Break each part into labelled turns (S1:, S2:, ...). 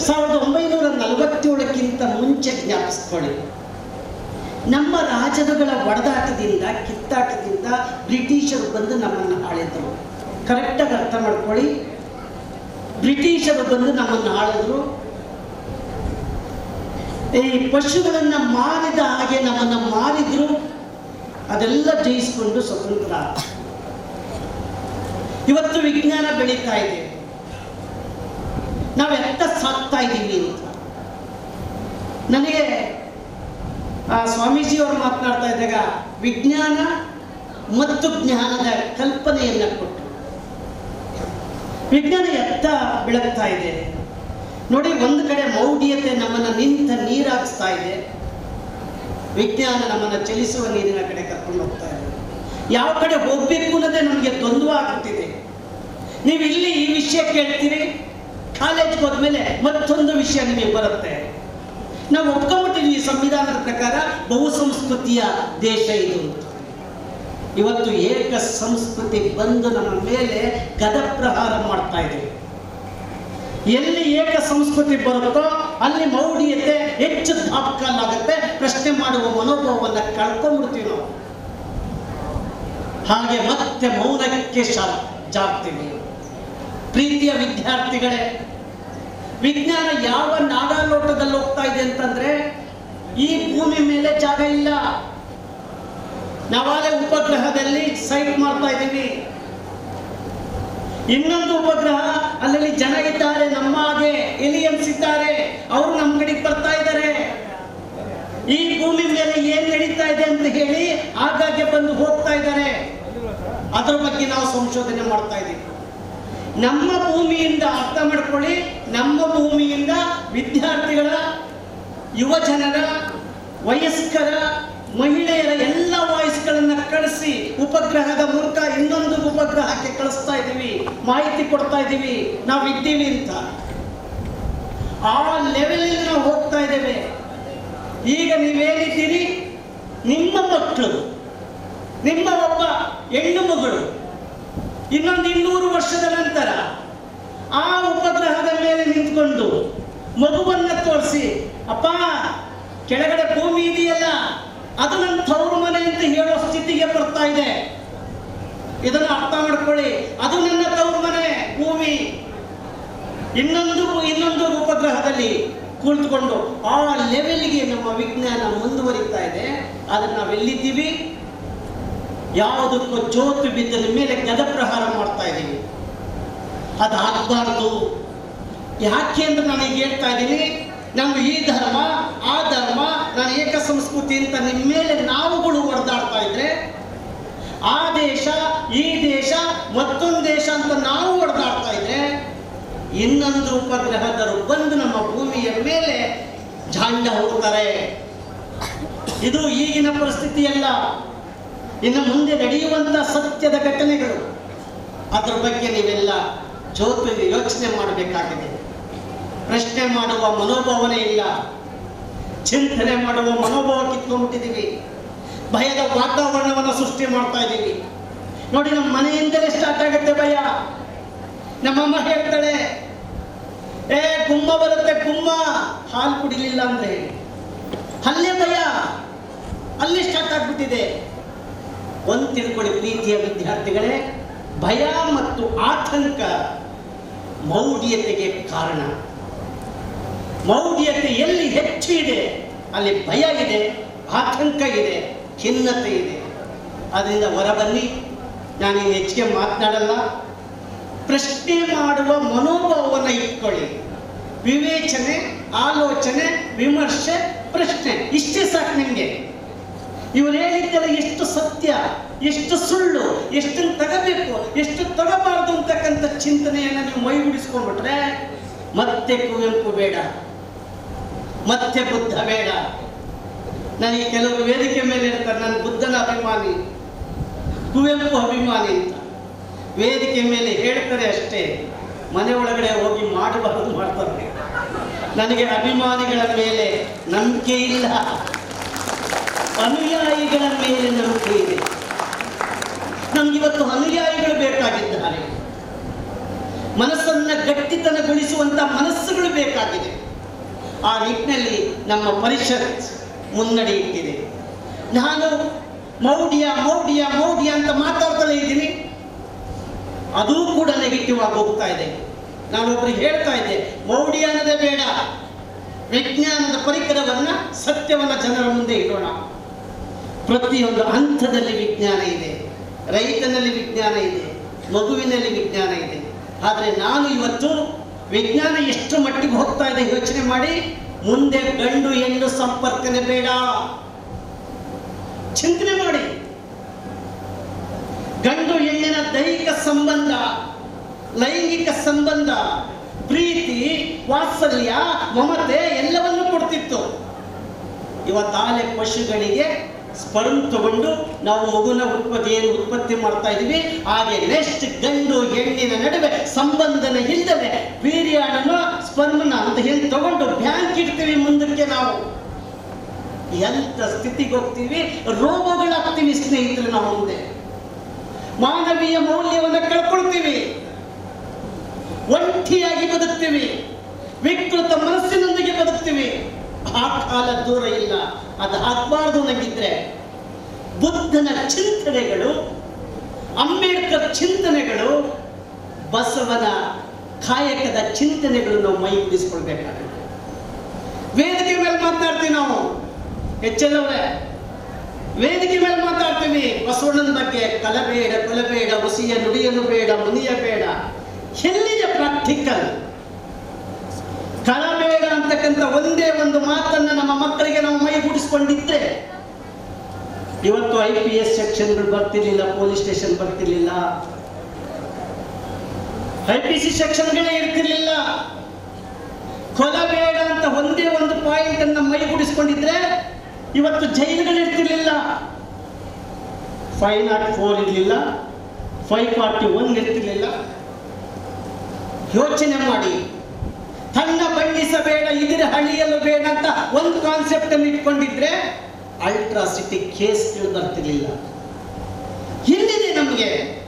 S1: ಸಾವಿರದ ಒಂಬೈನೂರ ನಲವತ್ತೇಳಕ್ಕಿಂತ ಮುಂಚೆ ಜ್ಞಾಪಿಸ್ಕೊಳ್ಳಿ. ನಮ್ಮ ರಾಜರುಗಳ ಒಡೆದಾಟದಿಂದ, ಕಿತ್ತಾಟದಿಂದ ಬ್ರಿಟಿಷರು ಬಂದು ನಮ್ಮನ್ನು ಆಳಿದ್ರು. ಕರೆಕ್ಟಾಗಿ ಅರ್ಥ ಮಾಡ್ಕೊಳ್ಳಿ. ಬ್ರಿಟಿಷರು ಬಂದು ನಮ್ಮನ್ನು ಆಳಿದ್ರು. ಈ ಪಶುಗಳನ್ನು ಮಾರಿದ ಹಾಗೆ ನಮ್ಮನ್ನ ಮಾರಿದ್ರು. ಅದೆಲ್ಲ ಜಯಿಸಿಕೊಂಡು ಸ್ವತಂತ್ರ. ಇವತ್ತು ವಿಜ್ಞಾನ ಬೆಳೀತಾ ಇದೆ. ನಾವು ಎತ್ತ ಸಾಕ್ತಾ ಇದ್ದೀವಿ ಅಂತ. ನನಗೆ ಆ ಸ್ವಾಮೀಜಿಯವರು ಮಾತನಾಡ್ತಾ ಇದ್ದಾಗ ವಿಜ್ಞಾನ ಮತ್ತು ಜ್ಞಾನದ ಕಲ್ಪನೆಯನ್ನ ಕೊಟ್ಟು ವಿಜ್ಞಾನ ಎತ್ತ ಬೆಳಗ್ತಾ ಇದೆ. ನೋಡಿ, ಒಂದು ಕಡೆ ಮೌಢ್ಯತೆ ನಮ್ಮನ್ನ ನಿಂತ ನೀರಾಗಿಸ್ತಾ ಇದೆ. ವಿಜ್ಞಾನ ನಮ್ಮನ್ನ ಚಲಿಸುವ ನೀರಿನ ಕಡೆ ಕರ್ಕೊಂಡು ಹೋಗ್ತಾ ಇದೆ. ಯಾವ ಕಡೆ ಹೋಗ್ಬೇಕು ಅನ್ನೋದೇ ನಮಗೆ ದ್ವಂದ್ವ ಆಗುತ್ತಿದೆ. ನೀವು ಇಲ್ಲಿ ಈ ವಿಷಯ ಕೇಳ್ತೀರಿ? ಕಾಲೇಜ್ಗೆ ಹೋದ್ಮೇಲೆ ಮತ್ತೊಂದು ವಿಷಯ ನಿಮಗೆ ಬರುತ್ತೆ. ನಾವು ಒಪ್ಕೊಂಡ್ಬಿಟ್ಟಿದ್ವಿ ಸಂವಿಧಾನದ ಪ್ರಕಾರ ಬಹುಸಂಸ್ಕೃತಿಯ ದೇಶ ಇದು ಇವತ್ತು ಏಕ ಸಂಸ್ಕೃತಿ ಬಂದು ನಮ್ಮ ಮೇಲೆ ಗದಪ್ರಹಾರ ಮಾಡ್ತಾ ಇದೆ. ಎಲ್ಲಿ ಏಕ ಸಂಸ್ಕೃತಿ ಬರುತ್ತೋ ಅಲ್ಲಿ ಮೌಢ್ಯತೆ ಹೆಚ್ಚು ದಾಪಕಾಲಾಗುತ್ತೆ ಪ್ರಶ್ನೆ ಮಾಡುವ ಮನೋಭಾವವನ್ನು ಕಳ್ಕೊಂಡ್ಬಿಡ್ತೀವಿ ನಾವು. ಹಾಗೆ ಮತ್ತೆ ಮೌನಕ್ಕೆ ಜಾಗ್ತೀವಿ. ಪ್ರೀತಿಯ ವಿದ್ಯಾರ್ಥಿಗಳೇ ವಿಜ್ಞಾನ ಯಾವ ನಾಗಾಲೋಟದಲ್ಲಿ ಹೋಗ್ತಾ ಇದೆ ಅಂತಂದ್ರೆ, ಈ ಭೂಮಿ ಮೇಲೆ ಜಾಗ ಇಲ್ಲ. ನಾವಾಗಲೇ ಉಪಗ್ರಹದಲ್ಲಿ ಸೈಟ್ ಮಾಡ್ತಾ ಇದ್ದೀವಿ. ಇನ್ನೊಂದು ಉಪಗ್ರಹ, ಅಲ್ಲಲ್ಲಿ ಜನ ಇದ್ದಾರೆ, ನಮ್ಮ ಹಾಗೆ ಎಲಿಯನ್ಸ್ ಇದ್ದಾರೆ, ಅವರು ನಮ್ಮ ಕಡೆಗೆ ಬರ್ತಾ ಇದ್ದಾರೆ. ಈ ಭೂಮಿ ಮೇಲೆ ಏನ್ ನಡೀತಾ ಇದೆ ಅಂತ ಹೇಳಿ ಆಗಾಗ್ಗೆ ಬಂದು ಹೋಗ್ತಾ ಇದ್ದಾರೆ. ಅದರ ಬಗ್ಗೆ ನಾವು ಸಂಶೋಧನೆ ಮಾಡ್ತಾ ಇದ್ದೀವಿ. ನಮ್ಮ ಭೂಮಿಯಿಂದ ಅರ್ಥ ಮಾಡ್ಕೊಳ್ಳಿ. ನಮ್ಮ ಭೂಮಿಯಿಂದ ವಿದ್ಯಾರ್ಥಿಗಳ ಯುವ ಜನರ ವಯಸ್ಕರ, ಮಹಿಳೆಯರ ಎಲ್ಲ ವಾಯ್ಸ್ಗಳನ್ನ ಕಳಿಸಿ ಉಪಗ್ರಹದ ಮೂಲಕ ಇನ್ನೊಂದು ಉಪಗ್ರಹಕ್ಕೆ ಕಳಿಸ್ತಾ ಇದ್ದೀವಿ ಮಾಹಿತಿ ಕೊಡ್ತಾ ಇದ್ದೀವಿ ನಾವು ಇದ್ದೀವಿ ಅಂತ. ಆ ಲೆವೆಲ್ ನಾವು ಹೋಗ್ತಾ ಇದ್ದೇವೆ. ಈಗ ನೀವೇನಿದ್ದೀರಿ? ನಿಮ್ಮ ಮಕ್ಕಳು, ನಿಮ್ಮ ಒಬ್ಬ ಹೆಣ್ಣು ಮಗಳು ಇನ್ನೊಂದು ಇನ್ನೂರು ವರ್ಷದ ನಂತರ ಆ ಉಪಗ್ರಹದ ಮೇಲೆ ನಿಂತ್ಕೊಂಡು ಮಗುವನ್ನ ತೋರಿಸಿ, ಅಪ್ಪ, ಕೆಳಗಡೆ ಭೂಮಿ ಇದೆಯಲ್ಲ, ಅದು ನನ್ನ ತವರು ಮನೆ ಅಂತ ಹೇಳೋ ಸ್ಥಿತಿಗೆ ಬರ್ತಾ ಇದೆ. ಇದನ್ನು ಅರ್ಥ ಮಾಡ್ಕೊಳ್ಳಿ, ಅದು ನನ್ನ ತವರು ಮನೆ, ಭೂಮಿ. ಇನ್ನೊಂದು ಇನ್ನೊಂದು ಉಪಗ್ರಹದಲ್ಲಿ ಕುಳಿತುಕೊಂಡು ಆ ಲೆವೆಲ್ಗೆ ನಮ್ಮ ವಿಜ್ಞಾನ ಮುಂದುವರಿತಾ ಇದೆ. ಆದರೆ ನಾವೆಲ್ಲಿದ್ದೀವಿ? ಯಾವುದಕ್ಕೂ ಜೋತು ಬಿದ್ದದ ಮೇಲೆ ಗದಪ್ರಹಾರ ಮಾಡ್ತಾ ಇದ್ದೀವಿ ಅದಾಗಬಾರ್ದು. ಯಾಕೆ ನಾನು ನನಗೆ ಹೇಳ್ತಾ ಇದ್ದೀನಿ ನಮ್ದು ಈ ಧರ್ಮ, ಆ ಧರ್ಮ, ನಾನು ಏಕ ಸಂಸ್ಕೃತಿ ಅಂತ ನಿಮ್ಮ ಮೇಲೆ ನಾವುಗಳು ಹೊಡೆದಾಡ್ತಾ ಇದ್ರೆ, ಆ ದೇಶ, ಈ ದೇಶ, ಮತ್ತೊಂದು ದೇಶ ಅಂತ ನಾವು ಹೊಡೆದಾಡ್ತಾ ಇದ್ರೆ, ಇನ್ನೊಂದು ಉಪಗ್ರಹದರು ಬಂದು ನಮ್ಮ ಭೂಮಿಯ ಮೇಲೆ ಜಾಂಡ ಹೋಗ್ತಾರೆ ಇದು ಈಗಿನ ಪರಿಸ್ಥಿತಿಯಲ್ಲ. ಇನ್ನು ಮುಂದೆ ನಡೆಯುವಂತ ಸತ್ಯದ ಘಟನೆಗಳು, ಅದರ ಬಗ್ಗೆ ನೀವೆಲ್ಲ ಜೋತು ಯೋಚನೆ ಮಾಡಬೇಕಾಗಿದೆ. ಪ್ರಶ್ನೆ ಮಾಡುವ ಮನೋಭಾವನೆ ಇಲ್ಲ. ಚಿಂತನೆ ಮಾಡುವ ಮನೋಭಾವ ಕಿತ್ಕೊಂಡ್ಬಿಟ್ಟಿದ್ದೀವಿ. ಭಯದ ವಾತಾವರಣವನ್ನು ಸೃಷ್ಟಿ ಮಾಡ್ತಾ ಇದ್ದೀವಿ. ನೋಡಿ, ನಮ್ಮ ಮನೆಯಿಂದಲೇ ಸ್ಟಾರ್ಟ್ ಆಗುತ್ತೆ ಭಯ. ನಮ್ಮಮ್ಮ ಹೇಳ್ತಾಳೆ, ಏ, ಗುಮ್ಮ ಬರುತ್ತೆ, ಗುಮ್ಮ. ಹಾಲು ಕುಡಿಲಿಲ್ಲ ಅಂದ್ರೆ ಅಲ್ಲೇ ಭಯ. ಅಲ್ಲಿ ಸ್ಟಾರ್ಟ್ ಆಗ್ಬಿಟ್ಟಿದೆ. ಒಂದು ತಿಳ್ಕೊಳ್ಳಿ ಪ್ರೀತಿಯ ವಿದ್ಯಾರ್ಥಿಗಳೇ, ಭಯ ಮತ್ತು ಆತಂಕ ಮೌಢ್ಯತೆಗೆ ಕಾರಣ. ಮೌಢ್ಯತೆ ಎಲ್ಲಿ ಹೆಚ್ಚು ಇದೆ, ಅಲ್ಲಿ ಭಯ ಇದೆ, ಆತಂಕ ಇದೆ, ಖಿನ್ನತೆ ಇದೆ. ಅದರಿಂದ ಹೊರಬನ್ನಿ. ನಾನು ಹೆಚ್ಚಿಗೆ ಮಾತನಾಡಲ್ಲ. ಪ್ರಶ್ನೆ ಮಾಡುವ ಮನೋಭಾವವನ್ನು ಇಟ್ಕೊಳ್ಳಿ. ವಿವೇಚನೆ, ಆಲೋಚನೆ, ವಿಮರ್ಶೆ, ಪ್ರಶ್ನೆ, ಇಷ್ಟೇ ಸಾಕು ನಿಮಗೆ. ಇವ್ರು ಹೇಳಿದ್ದೆಲ್ಲ ಎಷ್ಟು ಸತ್ಯ, ಎಷ್ಟು ಸುಳ್ಳು, ಎಷ್ಟು ತಗಬೇಕು, ಎಷ್ಟು ತಗಬಾರದು ಅಂತಕ್ಕಂಥ ಚಿಂತನೆಯನ್ನು ನೀವು ಮೈಗೂಡಿಸ್ಕೊಂಡ್ಬಿಟ್ರೆ ಮತ್ತೆ ಕುವೆಂಪು ಬೇಡ, ಮತ್ತೆ ಬುದ್ಧ ಬೇಡ. ನನಗೆ ಕೆಲವು ವೇದಿಕೆ ಮೇಲೆ ಇರ್ತಾರೆ, ನಾನು ಬುದ್ಧನ ಅಭಿಮಾನಿ, ಕುವೆಂಪು ಅಭಿಮಾನಿ ಅಂತ. ವೇದಿಕೆ ಮೇಲೆ ಹೇಳ್ತಾರೆ ಅಷ್ಟೇ, ಮನೆ ಒಳಗಡೆ ಹೋಗಿ ಮಾಡಬಾರದು ಮಾಡ್ತಾರೆ. ನನಗೆ ಅಭಿಮಾನಿಗಳ ಮೇಲೆ ನಂಬಿಕೆ ಇಲ್ಲ. ಅನುಯಾಯಿಗಳ ಮೇಲೆ ನಂಬಿಕೆ ಇದೆ. ನಮ್ಗಿವತ್ತು ಅನುಯಾಯಿಗಳು ಬೇಕಾಗಿದ್ದಾರೆ. ಮನಸ್ಸನ್ನ ಗಟ್ಟಿತನಗೊಳಿಸುವಂತ ಮನಸ್ಸುಗಳು ಬೇಕಾಗಿದೆ. ಆ ನಿಟ್ಟಿನಲ್ಲಿ ನಮ್ಮ ಪರಿಷತ್ ಮುನ್ನಡೆ ಇಟ್ಟಿದೆ. ನಾನು ಮೌಢ್ಯ ಮೌಢ್ಯ ಮೌಢ್ಯ ಅಂತ ಮಾತಾಡ್ತಲೇ ಇದ್ದೀನಿ. ಅದೂ ಕೂಡ ನೆಗೆಟಿವ್ ಆಗಿ ಹೋಗ್ತಾ ಇದೆ. ನಾನೊಬ್ರು ಹೇಳ್ತಾ ಇದ್ದೆ, ಮೌಢ್ಯ ಅನ್ನೋದೇ ಬೇಡ. ವಿಜ್ಞಾನದ ಪರಿಕರವನ್ನ ಸತ್ಯವನ್ನ ಜನರ ಮುಂದೆ ಇಡೋಣ. ಪ್ರತಿಯೊಂದು ಹಂತದಲ್ಲಿ ವಿಜ್ಞಾನ ಇದೆ. ರೈತನಲ್ಲಿ ವಿಜ್ಞಾನ ಇದೆ. ಮಗುವಿನಲ್ಲಿ ವಿಜ್ಞಾನ ಇದೆ. ಆದರೆ ನಾನು ಇವತ್ತು ವಿಜ್ಞಾನ ಎಷ್ಟು ಮಟ್ಟಿಗೆ ಹೋಗ್ತಾ ಇದೆ ಯೋಚನೆ ಮಾಡಿ, ಮುಂದೆ ಗಂಡು ಹೆಣ್ಣು ಸಂಪರ್ಕನೇ ಬೇಡ. ಚಿಂತನೆ ಮಾಡಿ. ಗಂಡು ಹೆಣ್ಣಿನ ದೈಹಿಕ ಸಂಬಂಧ, ಲೈಂಗಿಕ ಸಂಬಂಧ, ಪ್ರೀತಿ, ವಾತ್ಸಲ್ಯ, ಮಮತೆ ಎಲ್ಲವನ್ನು ಕೊಡ್ತಿತ್ತು. ಇವತ್ತಾಲೆ ಪಶುಗಳಿಗೆ ಸ್ಪರ್ಮ್ ತಗೊಂಡು ನಾವು ಮಗುನ ಉತ್ಪತ್ತಿ ಉತ್ಪತ್ತಿ ಮಾಡ್ತಾ ಇದೀವಿ ಹಾಗೆ ನೆಕ್ಸ್ಟ್ ಗಂಡು ಹೆಣ್ಣಿನ ನಡುವೆ ಸಂಬಂಧನ ಇಲ್ಲದೆ ವೀರ್ಯಾಣನ ಸ್ಪರ್ಮ್ನ ಅಂತ ಹೇಳಿ ತಗೊಂಡು ಬ್ಯಾಂಕ್ ಇಡ್ತೀವಿ ಮುಂದಕ್ಕೆ ನಾವು. ಎಂಥ ಸ್ಥಿತಿಗೆ ಹೋಗ್ತೀವಿ? ರೋಗಗಳಾಗ್ತೀವಿ ಸ್ನೇಹಿತರು ನಾವು ಮುಂದೆ ಮಾನವೀಯ ಮೌಲ್ಯವನ್ನು ಕಳ್ಕೊಳ್ತೀವಿ. ಒಂಟಿಯಾಗಿ ಬದುಕ್ತೀವಿ. ವಿಕೃತ ಮನಸ್ಸಿನೊಂದಿಗೆ ಬದುಕ್ತೀವಿ. ಆ ಕಾಲ ದೂರ ಇಲ್ಲ. ಅದು ಆಗ್ಬಾರ್ದು ನನಗಿದ್ರೆ ಬುದ್ಧನ ಚಿಂತನೆಗಳು, ಅಂಬೇಡ್ಕರ್ ಚಿಂತನೆಗಳು, ಬಸವನ ಕಾಯಕದ ಚಿಂತನೆಗಳು ನಾವು ಮೈ ಉಳಿಸ್ಕೊಳ್ಬೇಕಾಗುತ್ತೆ ವೇದಿಕೆ ಮೇಲೆ ಮಾತಾಡ್ತೀವಿ ನಾವು. ಹೆಚ್ಚೆಲ್ಲವೇ ವೇದಿಕೆ ಮೇಲೆ ಮಾತಾಡ್ತೀವಿ ಬಸವಣ್ಣನ ಬಗ್ಗೆ ಕಲಬೇಡ, ಕೊಲಬೇಡ, ಹುಸಿಯ ನುಡಿಯನ್ನು ಬೇಡ, ಮುನಿಯ ಬೇಡ. ಎಲ್ಲಿದೆ ಪ್ರಾಕ್ಟಿಕಲ್ ಕಳಬೇಡ ಅಂತಕ್ಕಂಥ ಒಂದೇ ಒಂದು ಮಾತನ್ನ ನಮ್ಮ ಮಕ್ಕಳಿಗೆ ನಾವು ಮೈಗೂಡಿಸಿಕೊಂಡಿದ್ರೆ ಇವತ್ತು ಐ ಪಿ ಎಸ್ ಸೆಕ್ಷನ್ಗಳು ಬರ್ತಿರ್ಲಿಲ್ಲ ಪೊಲೀಸ್ ಸ್ಟೇಷನ್ ಬರ್ತಿರ್ಲಿಲ್ಲ. ಐ ಪಿ ಸಿ ಸೆಕ್ಷನ್ಗಳೇ ಇರ್ತಿರ್ಲಿಲ್ಲ. ಕೊಲಬೇಡ ಅಂತ ಒಂದೇ ಒಂದು ಪಾಯಿಂಟ್ ಅನ್ನ ಮೈಗೂಡಿಸಿಕೊಂಡಿದ್ರೆ ಇವತ್ತು ಜೈಲುಗಳು ಇರ್ತಿರ್ಲಿಲ್ಲ. ಫೈವ್ ನಾಟ್ ಫೋರ್ ಇರಲಿಲ್ಲ ಫೈವ್ ಫಾರ್ಟಿ ಒನ್ ಇರ್ತಿರ್ಲಿಲ್ಲ. ಯೋಚನೆ ಮಾಡಿ. ತನ್ನ ಬಣ್ಣಿಸಬೇಡ ಇದರ ಹಳಿಯಲು ಬೇಡ ಅಂತ ಒಂದು ಕಾನ್ಸೆಪ್ಟ್ ಅನ್ನು ಇಟ್ಕೊಂಡಿದ್ರೆ ಅಲ್ಟ್ರಾಸಿಟಿ ಕೇಸ್ ಬರ್ತಿರ್ಲಿಲ್ಲ. ಎಲ್ಲಿದೆ ನಮಗೆ?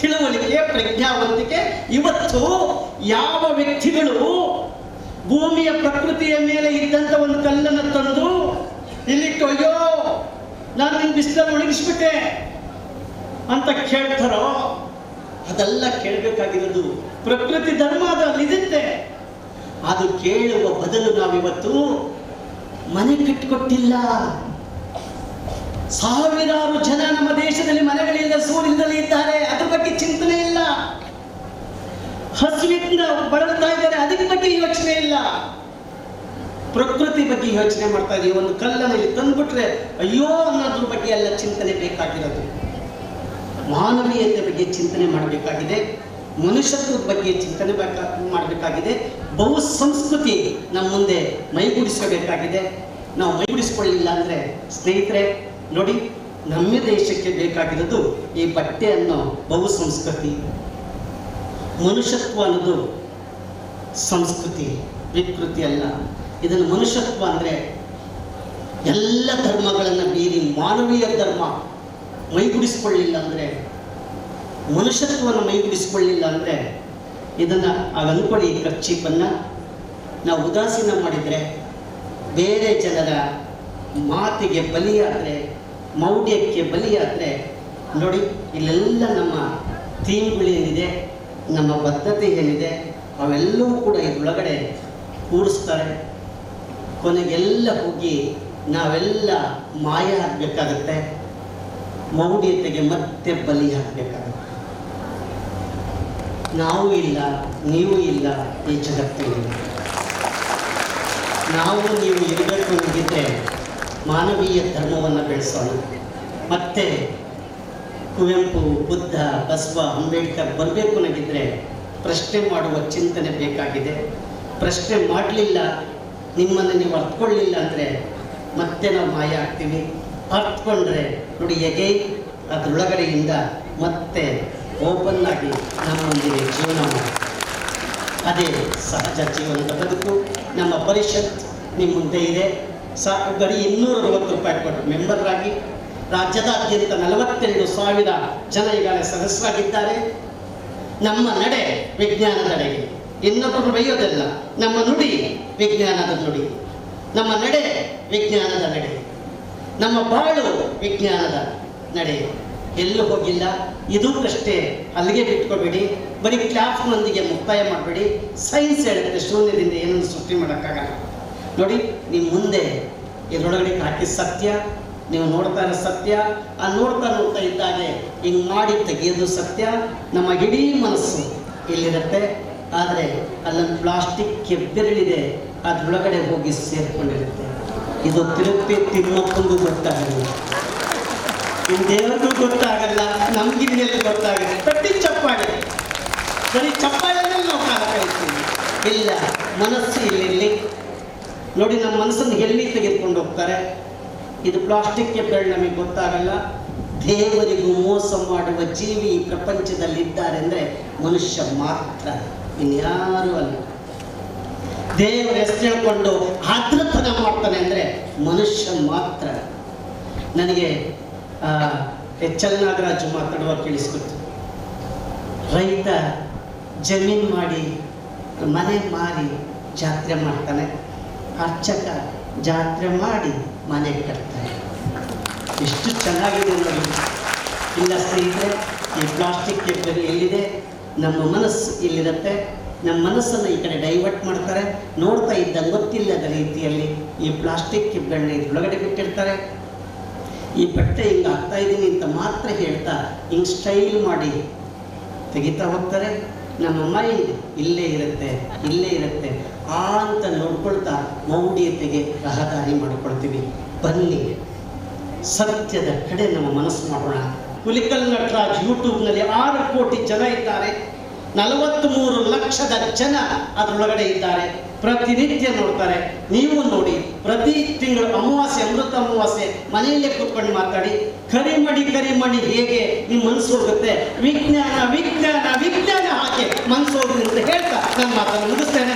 S1: ತಿಳುವಳಿಕೆ, ಪ್ರಜ್ಞಾವಂತಿಕೆ? ಇವತ್ತು ಯಾವ ವ್ಯಕ್ತಿಗಳು ಭೂಮಿಯ ಪ್ರಕೃತಿಯ ಮೇಲೆ ಇದ್ದಂತ ಒಂದು ಕಲ್ಲನ್ನು ತಂದು ಇಲ್ಲಿಟ್ಟು ಅಯ್ಯೋ, ನಾನು ನಿನ್ ಬಿಸಿಲನ್ನು ಒಣಗಿಸ್ಬಿಟ್ಟೆ ಅಂತ ಕೇಳ್ತಾರೋ? ಅದೆಲ್ಲ ಕೇಳಬೇಕಾಗಿರೋದು ಪ್ರಕೃತಿ ಧರ್ಮ ಅದು ಅದು ಕೇಳುವ ಬದಲು ನಾವಿವತ್ತು ಮನೆ ಕಟ್ಟಿಕೊಟ್ಟಿಲ್ಲ. ಸಾವಿರಾರು ಜನ ನಮ್ಮ ದೇಶದಲ್ಲಿ ಮನೆಗಳಿಂದ ಸೂರ್ಯದಲ್ಲಿ ಇದ್ದಾರೆ. ಅದ್ರ ಬಗ್ಗೆ ಚಿಂತನೆ ಇಲ್ಲ. ಹಸುವಿನಿಂದ ಬಳಲ್ತಾ ಇದ್ದಾರೆ. ಅದಕ್ಕೆ ಬಗ್ಗೆ ಯೋಚನೆ ಇಲ್ಲ. ಪ್ರಕೃತಿ ಬಗ್ಗೆ ಯೋಚನೆ ಮಾಡ್ತಾ ಇದೀವಿ. ಒಂದು ಕಲ್ಲನ್ನು ಇಲ್ಲಿ ತಂದ್ಬಿಟ್ರೆ ಅಯ್ಯೋ ಅನ್ನೋದ್ರ ಬಗ್ಗೆ ಎಲ್ಲ ಚಿಂತನೆ ಬೇಕಾಗಿರೋದು. ಮಾನವೀಯತೆ ಬಗ್ಗೆ ಚಿಂತನೆ ಮಾಡಬೇಕಾಗಿದೆ. ಮನುಷ್ಯತ್ವದ ಬಗ್ಗೆ ಚಿಂತನೆ ಬೇಕಾ ಮಾಡಬೇಕಾಗಿದೆ. ಬಹು ಸಂಸ್ಕೃತಿ ನಮ್ಮ ಮುಂದೆ ಮೈಗೂಡಿಸಬೇಕಾಗಿದೆ ನಾವು ಮೈಗೂಡಿಸ್ಕೊಳ್ಳಿಲ್ಲ ಅಂದರೆ ಸ್ನೇಹಿತರೆ, ನೋಡಿ, ನಮ್ಮ ದೇಶಕ್ಕೆ ಬೇಕಾಗಿರೋದು ಈ ಬಟ್ಟೆ ಅನ್ನೋ ಬಹು ಸಂಸ್ಕೃತಿ. ಮನುಷ್ಯತ್ವ ಅನ್ನೋದು ಸಂಸ್ಕೃತಿ, ವಿಕೃತಿ ಅಲ್ಲ. ಇದನ್ನು ಮನುಷ್ಯತ್ವ ಅಂದರೆ ಎಲ್ಲ ಧರ್ಮಗಳನ್ನು ಮೀರಿ ಮಾನವೀಯ ಧರ್ಮ ಮೈಗೂಡಿಸ್ಕೊಳ್ಳಿಲ್ಲ ಅಂದರೆ ಮನುಷ್ಯತ್ವವನ್ನು ಮೈಗೂಡಿಸ್ಕೊಳ್ಳಿಲ್ಲ ಅಂದರೆ ಇದನ್ನು ಅನ್ಕೊಳ್ಳಿ ಖರ್ಚೀಪನ್ನು ನಾವು ಉದಾಸೀನ ಮಾಡಿದರೆ ಬೇರೆ ಜನರ ಮಾತಿಗೆ ಬಲಿಯಾದರೆ, ಮೌಢ್ಯಕ್ಕೆ ಬಲಿಯಾದರೆ, ನೋಡಿ ಇಲ್ಲೆಲ್ಲ ನಮ್ಮ ಥೀಮ್ಗಳೇನಿದೆ, ನಮ್ಮ ಬದ್ಧತೆ ಏನಿದೆ ಅವೆಲ್ಲವೂ ಕೂಡ ಇದರೊಳಗಡೆ ಕೂಡಿಸ್ತಾರೆ ಕೊನೆಗೆಲ್ಲ ಹೋಗಿ ನಾವೆಲ್ಲ ಮಾಯ ಆಗಬೇಕಾಗತ್ತೆ. ಮೌಢ್ಯತೆಗೆ ಮತ್ತೆ ಬಲಿ ಆಗಬೇಕಾಗತ್ತೆ ನಾವು ಇಲ್ಲ, ನೀವು ಇಲ್ಲ ಈ ಜಗತ್ತಿನಲ್ಲಿ ನಾವು ನೀವು ಇರಬೇಕು ಅಂತಿದ್ರೆ ಮಾನವೀಯ ಧರ್ಮವನ್ನು ಬೆಳೆಸೋಣ. ಮತ್ತೆ ಕುವೆಂಪು, ಬುದ್ಧ, ಬಸವ, ಅಂಬೇಡ್ಕರ್ ಬರಬೇಕು ನಗಿದ್ರೆ ಪ್ರಶ್ನೆ ಮಾಡುವ ಚಿಂತನೆ ಬೇಕಾಗಿದೆ. ಪ್ರಶ್ನೆ ಮಾಡಲಿಲ್ಲ, ನಿಮ್ಮನ್ನು ನೀವು ಅರ್ಥಕೊಳ್ಳಿಲ್ಲ ಅಂದರೆ ಮತ್ತೆ ನಾವು ಮಾಯ ಆಗ್ತೀವಿ. ಅರ್ಥಕೊಂಡ್ರೆ ನೋಡಿ, ಎಗೈ ಅದರೊಳಗಡೆಯಿಂದ ಮತ್ತೆ ಓಪನ್ ಆಗಿ ನಮ್ಮೊಂದಿಗೆ ಜೀವನ ಅದೇ ಸಹಜ ಜೀವನದ ಬದುಕು. ನಮ್ಮ ಪರಿಷತ್ ನಿಮ್ಮ ಮುಂದೆ ಇದೆ. ಸಾ ಗಡಿ ಇನ್ನೂರ ಅರವತ್ತು ರೂಪಾಯಿ ಕೊಟ್ಟು ಮೆಂಬರ್ರಾಗಿ ರಾಜ್ಯದಾದ್ಯಂತ ನಲವತ್ತೆರಡು ಸಾವಿರ ಜನ ಈಗಾಗಲೇ ಸದಸ್ಯರಾಗಿದ್ದಾರೆ. ನಮ್ಮ ನಡೆ ವಿಜ್ಞಾನದ ನಡೆಗೆ ಇನ್ನೊಬ್ಬರು ಬೈಯೋದಲ್ಲ, ನಮ್ಮ ನುಡಿ ವಿಜ್ಞಾನದ ನುಡಿ. ನಮ್ಮ ನಡೆ ವಿಜ್ಞಾನದ ನಡೆ. ನಮ್ಮ ಬಾಳು ವಿಜ್ಞಾನದ ನಡೆ. ಎಲ್ಲೂ ಹೋಗಿಲ್ಲ. ಇದು ಅಷ್ಟೇ. ಅಲ್ಲಿಗೆ ಬಿಟ್ಕೊಬೇಡಿ. ಬರೀ ಕ್ಲಾಸ್ನೊಂದಿಗೆ ಮುಕ್ತಾಯ ಮಾಡಬೇಡಿ. ಸೈನ್ಸ್ ಹೇಳಿದ್ರೆ ಶೂನ್ಯದಿಂದ ಏನನ್ನು ಸೃಷ್ಟಿ ಮಾಡೋಕ್ಕಾಗಲ್ಲ. ನೋಡಿ ನಿಮ್ಮ ಮುಂದೆ ಇದರೊಳಗಡೆ ಹಾಕಿ ಸತ್ಯ, ನೀವು ನೋಡ್ತಾ ಇರೋ ಸತ್ಯ, ಆ ನೋಡ್ತಾ ನೋಡ್ತಾ ಇದ್ದಾಗೆ ಹಿಂಗೆ ಮಾಡಿ ತೆಗೆಯೋದು ಸತ್ಯ, ನಮ್ಮ ಇಡೀ ಮನಸ್ಸು ಇಲ್ಲಿರುತ್ತೆ. ಆದರೆ ಅಲ್ಲೊಂದು ಪ್ಲಾಸ್ಟಿಕ್ ಕೆಬ್ಬೆರಳಿದೆ ಅದ್ರೊಳಗಡೆ ಹೋಗಿ ಸೇರ್ಕೊಂಡಿರುತ್ತೆ. ಇದು ತಿರುಪತಿ ತಿಮ್ಮಕ್ಕೊಂದು ಇನ್ನು ದೇವರಿಗೂ ಗೊತ್ತಾಗಲ್ಲ ನಮ್ಗಿದೆಯಲ್ಲ ಗೊತ್ತಾಗಲ್ಲ. ಪ್ರತಿ ಚಪ್ಪಾಳೆ. ಬರೀ ಚಪ್ಪಾಳೆನಲ್ಲಿ ನಾವು ಕಾಲ ಕಳಿಸ್ತೀವಿ ಇಲ್ಲ, ಮನಸ್ಸು ಇಲ್ಲಿ ನೋಡಿ, ನಮ್ಮ ಮನಸ್ಸನ್ನು ಎಲ್ಲಿ ತೆಗೆದುಕೊಂಡು ಹೋಗ್ತಾರೆ? ಇದು ಪ್ಲಾಸ್ಟಿಕ್ ಕೆಬ್ಬೆರಳು ನಮಗೆ ಗೊತ್ತಾಗಲ್ಲ. ದೇವರಿಗೂ ಮೋಸ ಮಾಡುವ ಜೀವಿ ಪ್ರಪಂಚದಲ್ಲಿ ಇದ್ದಾರೆ ಅಂದರೆ ಮನುಷ್ಯ ಮಾತ್ರ. ಇನ್ಯಾರು ಅಲ್ಲ. ದೇವರ ಹೆಸರು ಹೇಳ್ಕೊಂಡು ಆದ್ರತನ ಮಾಡ್ತಾನೆ ಅಂದರೆ ಮನುಷ್ಯ ಮಾತ್ರ. ನನಗೆ ಎಚ್ ಎಲ್ ನಾಗರಾಜು ಮಾತಾಡುವ ಕೇಳಿಸ್ಕೊತು ರೈತ ಜಮೀನು ಮಾಡಿ, ಮನೆ ಮಾರಿ ಜಾತ್ರೆ ಮಾಡ್ತಾನೆ. ಅರ್ಚಕ ಜಾತ್ರೆ ಮಾಡಿ ಮನೆ ಕಟ್ತಾನೆ. ಎಷ್ಟು ಚೆನ್ನಾಗಿದೆ ನೋಡಿ. ಇಲ್ಲ ಸ್ನೇಹಿತರೆ, ಈ ಪ್ಲಾಸ್ಟಿಕ್ ಕೆಬ್ಬರಿ ಎಲ್ಲಿದೆ? ನಮ್ಮ ಮನಸ್ಸು ಇಲ್ಲಿರುತ್ತೆ ನಮ್ಮ ಮನಸ್ಸನ್ನು ಈ ಕಡೆ ಡೈವರ್ಟ್ ಮಾಡ್ತಾರೆ. ನೋಡ್ತಾ ಇದ್ದ ಗೊತ್ತಿಲ್ಲದ ರೀತಿಯಲ್ಲಿ ಈ ಪ್ಲಾಸ್ಟಿಕ್ ಕೆಬ್ಬೆಣ್ಣೆ ಇದ್ರೊಳಗಡೆ ಬಿಟ್ಟಿರ್ತಾರೆ. ಈ ಬಟ್ಟೆ ಹಿಂಗೆ ಆಗ್ತಾ ಇದ್ದೀನಿ ಅಂತ ಮಾತ್ರ ಹೇಳ್ತಾ ಹಿಂಗೆ ಸ್ಟೈಲ್ ಮಾಡಿ. ತೆಗಿತಾ ಹೋಗ್ತಾರೆ. ನಮ್ಮ ಮೈಂಡ್ ಇಲ್ಲೇ ಇರುತ್ತೆ ಇಲ್ಲೇ ಇರುತ್ತೆ. ಆ ಅಂತ ನೋಡ್ಕೊಳ್ತಾ ಮೌಢ್ಯತೆಗೆ ರಹದಾರಿ ಮಾಡ್ಕೊಳ್ತೀವಿ. ಬನ್ನಿ, ಸತ್ಯದ ಕಡೆ ನಮ್ಮ ಮನಸ್ಸು ಮಾಡೋಣ. ಹುಲಿಕಲ್ ನಟರಾಜ್ ಯೂಟ್ಯೂಬ್ನಲ್ಲಿ ಆರು ಕೋಟಿ ಜನ ಇದ್ದಾರೆ. ನಲವತ್ತ್ಮೂರು ಲಕ್ಷದ ಜನ ಅದರೊಳಗಡೆ ಇದ್ದಾರೆ. ಪ್ರತಿನಿತ್ಯ ನೋಡ್ತಾರೆ. ನೀವು ನೋಡಿ, ಪ್ರತಿ ತಿಂಗಳು ಅಮಾವಾಸ್ಯೆ, ಅಮೃತ ಅಮಾವಾಸ್ಯೆ, ಮನೆಯಲ್ಲೇ ಕೂತ್ಕೊಂಡು ಮಾತಾಡಿ ಕರಿಮಡಿ ಕರಿಮಡಿ ಹೇಗೆ ನಿಮ್ಮ ಮನ್ಸು ಹೋಗುತ್ತೆ? ವಿಜ್ಞಾನ ವಿಜ್ಞಾನ ವಿಜ್ಞಾನ ಹಾಗೆ ಮನ್ಸು ಹೋಗಿದೆ ಅಂತ ಹೇಳ್ತಾ ನನ್ನ ಮಾತನ್ನು ಮುಗಿಸ್ತೇನೆ.